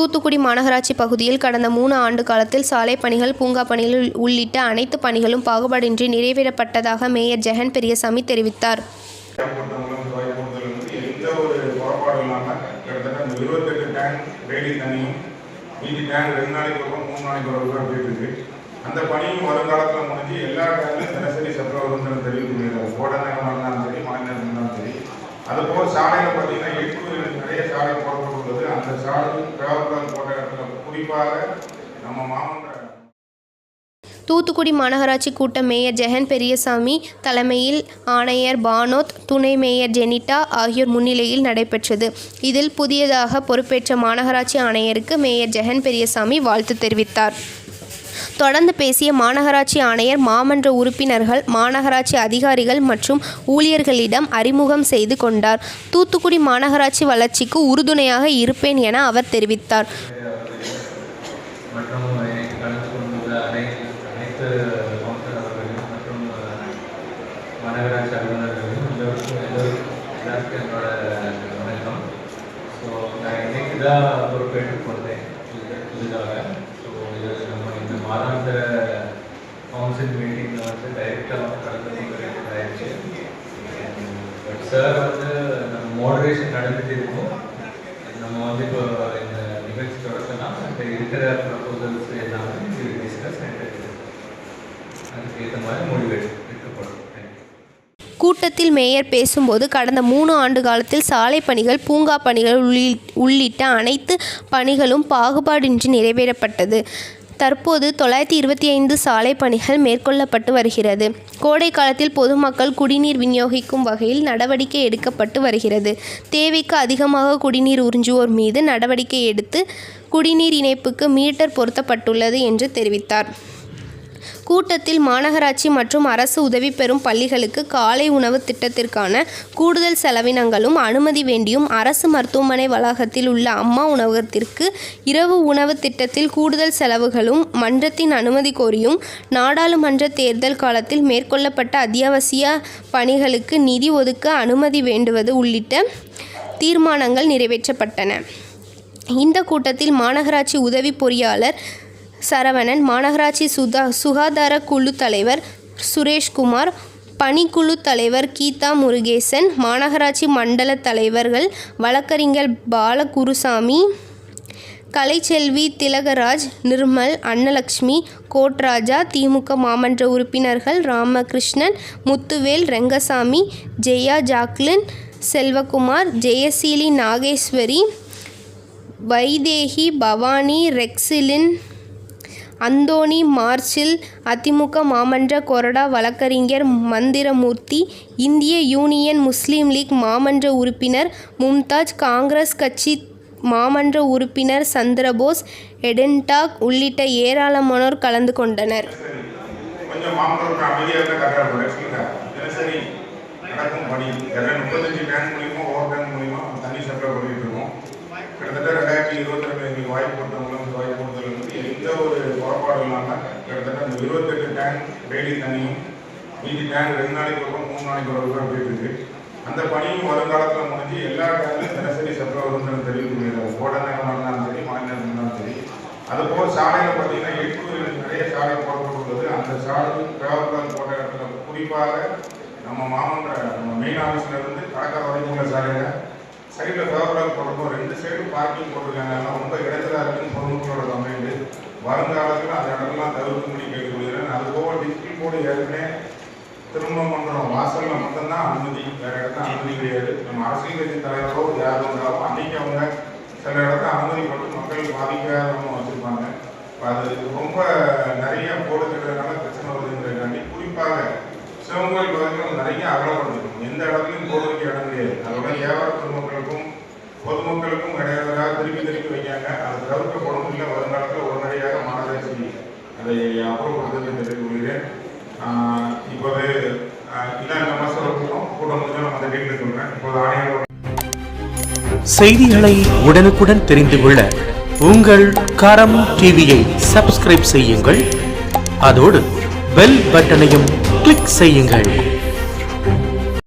தூத்துக்குடி மாநகராட்சி பகுதியில் கடந்த மூணு ஆண்டு காலத்தில் சாலை பணிகள் பூங்கா பணிகள் உள்ளிட்ட அனைத்து பணிகளும் பாகுபாடின்றி நிறைவேறப்பட்டதாக மேயர் ஜெகன் பெரியசாமி தெரிவித்தார். அந்த பணியும் வருங்காலத்தில் முடிஞ்சு எல்லா டேங்க்லையும் தினசரி சப்ளை வரும்னு தெரிவிக்கிறது கோடை நேரமாக இருந்தாலும் சரி மாநில நேரம் இருந்தாலும் சரி. அதுபோல் சாலையில் பார்த்தீங்கன்னா எட்டு இடத்துல குறிப்பாக நம்ம மாமன்ற தூத்துக்குடி மாநகராட்சி கூட்ட மேயர் ஜெகன் பெரியசாமி தலைமையில் ஆணையர் பானோத் துணை மேயர் ஜெனிட்டா ஆகியோர் முன்னிலையில் நடைபெற்றது. இதில் புதியதாக பொறுப்பேற்ற மாநகராட்சி ஆணையருக்கு மேயர் ஜெகன் பெரியசாமி வாழ்த்து தெரிவித்தார். தொடர்ந்து பேசிய மாநகராட்சி ஆணையர் மாமன்ற உறுப்பினர்கள் மாநகராட்சி அதிகாரிகள் மற்றும் ஊழியர்களிடம் அறிமுகம் செய்து கொண்டார். தூத்துக்குடி மாநகராட்சி வளர்ச்சிக்கு உறுதுணையாக இருப்பேன் என அவர் தெரிவித்தார். மாநகராட்சி அலுவலர்களையும் எல்லோருக்கும் எல்லோருக்கும் எல்லாருக்கும் என்னோட வணக்கம். ஸோ நான் இன்னைக்கு தான் பொறுப்பேற்றுக் கொண்டேன். இதுக்காக ஸோ இது நம்ம இந்த மாதாந்திர கவுன்சில் மீட்டிங்கில் வந்து டைரெக்டாக வந்து கலந்து கொண்டு ஆயிடுச்சு பட் சார் வந்து நம்ம மாடரேஷன் நடந்துட்டு இருக்கும் நம்ம வந்து இப்போ இந்த நிகழ்ச்சி தொடங்கினா இந்த இருக்கிற ப்ரப்போசல்ஸ் எல்லாமே டிஸ்கஸ் அதுக்கு ஏற்ற மாதிரி முடிவு எடுக்கப்படும் கூட்டத்தில் மேயர் பேசும்போது கடந்த மூணு ஆண்டு காலத்தில் சாலை பணிகள் பூங்கா பணிகள் உள்ளிட்ட அனைத்து பணிகளும் பாகுபாடின்றி நிறைவேறப்பட்டது. தற்போது தொள்ளாயிரத்தி இருபத்தி ஐந்து சாலை பணிகள் மேற்கொள்ளப்பட்டு வருகிறது. கோடை காலத்தில் பொதுமக்கள் குடிநீர் விநியோகிக்கும் வகையில் நடவடிக்கை எடுக்கப்பட்டு வருகிறது. தேவைக்கு அதிகமாக குடிநீர் உறிஞ்சுவோர் மீது நடவடிக்கை எடுத்து குடிநீர் இணைப்புக்கு மீட்டர் பொருத்தப்பட்டுள்ளது என்று தெரிவித்தார். கூட்டத்தில் மாநகராட்சி மற்றும் அரசு உதவி பெறும் பள்ளிகளுக்கு காலை உணவு திட்டத்திற்கான கூடுதல் செலவினங்களும் அனுமதி வேண்டியும் அரசு மருத்துவமனை வளாகத்தில் உள்ள அம்மா உணவகத்திற்கு இரவு உணவு திட்டத்தில் கூடுதல் செலவுகளும் மன்றத்தின் அனுமதி கோரியும் நாடாளுமன்ற தேர்தல் காலத்தில் மேற்கொள்ளப்பட்ட அத்தியாவசிய பணிகளுக்கு நிதி ஒதுக்க அனுமதி வேண்டுவது உள்ளிட்ட தீர்மானங்கள் நிறைவேற்றப்பட்டன. இந்த கூட்டத்தில் மாநகராட்சி உதவி பொறியாளர் சரவணன் மாநகராட்சி சுதா சுகாதார குழு தலைவர் சுரேஷ்குமார் பணிக்குழு தலைவர் கீதா முருகேசன் மாநகராட்சி மண்டல தலைவர்கள் வழக்கறிஞர் பாலகுருசாமி கலைச்செல்வி திலகராஜ் நிர்மல் அன்னலக்ஷ்மி கோட்ராஜா திமுக மாமன்ற உறுப்பினர்கள் ராமகிருஷ்ணன் முத்துவேல் ரெங்கசாமி ஜெயா ஜாக்லின் செல்வகுமார் ஜெயசீலி நாகேஸ்வரி வைதேகி பவானி ரெக்ஸிலின் அந்தோணி மார்ச்சில் அதிமுக மாமன்ற கொறடா வழக்கறிஞர் மந்திரமூர்த்தி இந்திய யூனியன் முஸ்லீம் லீக் மாமன்ற உறுப்பினர் மும்தாஜ் காங்கிரஸ் கட்சி மாமன்ற உறுப்பினர் சந்திரபோஸ் எடென்டாக் உள்ளிட்ட ஏராளமானோர் கலந்து கொண்டனர். கொஞ்சம் நடக்கும் பணி. முப்பத்தஞ்சு டேங்க் ஓவர் டேங்க் மூலியமா தண்ணி சப்ளை பண்ணிட்டு இருக்கோம் கிட்டத்தட்ட ரெண்டாயிரத்தி இருபத்தி ரெண்டு எங்களுக்கு வாய்ப்பு கொடுத்தவங்களும் வாய்ப்பு கொடுத்ததுல வந்து எந்த ஒரு குறைபாடும் இல்லாமல் கிட்டத்தட்ட இந்த இருபத்தெட்டு டேங்க் டெய்லி தண்ணியும் மீதி டேங்க் ரெண்டு நாளைக்கு ஒரு மூணு நாளைக்கு ஒரு போயிட்டு இருக்கு. அந்த பணியும் வருங்காலத்தில் முடிஞ்சு எல்லா டேங்க்லையும் தினசரி சப்ளை வரும்னு தெரிவிக்கிறது கோடை நேரமாக இருந்தாலும் சரி மாநில நேரம் இருந்தாலும் சரி. அதுபோல் சாலையில் பார்த்தீங்கன்னா எட்டு நிறைய சாலை போடப்பட்டுள்ளது. அந்த சாலை பேவர்கள் போட்ட இடத்துல குறிப்பாக நம்ம மாமன்ற நம்ம மெயின் ஆஃபீஸ்ல இருந்து கடற்கரை வரைக்கும் உள்ள சாலையில் சைடில் பேவர்பால் போடுறப்போ ரெண்டு சைடும் பார்க்கிங் போட்டிருக்காங்க. அதெல்லாம் ரொம்ப இடத்துல இருக்குன்னு பொதுமக்களோட கம்ப்ளைண்ட் வருங்காலத்தில் அந்த இடம்லாம் தவிர்க்கும்படி கேட்டுக்கொள்கிறேன் அது போக டிஸ்ட்ரிக்ட் போர்டு ஏற்கனவே திரும்ப பண்ணுறோம் வாசலில் மட்டும்தான் அனுமதி. வேறு இடத்துல அனுமதி கிடையாது. நம்ம அரசியல் கட்சி தலைவரோ யார் இருந்தாலும் அன்றைக்கி அவங்க சில இடத்துல அனுமதி போட்டு மக்கள் பாதிக்காதவங்க வச்சுருப்பாங்க. அது ரொம்ப நிறைய போர்டு கட்டுறதுனால பிரச்சனை வருதுங்கிறதுக்காண்டி குறிப்பாக சிவங்கோயில் பகுதியில் நிறைய அகலப்படுத்திருக்கும் எந்த இடத்துலையும் போடுறதுக்கு இடம் கிடையாது. அதோட வியாபார பொதுமக்களுக்கும் பொதுமக்களுக்கும் கிடையாததாக திருப்பி திருப்பி வைக்காங்க அது தவிர்க்கப்படும் இல்லை வருங்காலத்தில் உடனடியாக மாநகராட்சி அதை அப்புறப்படுத்துன்னு தெரிவித்துக் ஆஹ் இப்போது இதான் இந்த மாதம் கூட்டம் கூட்டம் முடிஞ்சா நம்ம அந்த டீட்டெயில் சொல்கிறேன் இப்போது ஆணையர் செய்திகளை உடனுக்குடன் தெரிந்து கொள்ள உங்கள் கரம் டிவியை சப்ஸ்கிரைப் செய்யுங்கள். அதோடு பெல் பட்டனையும் கிளிக் செய்யுங்கள்.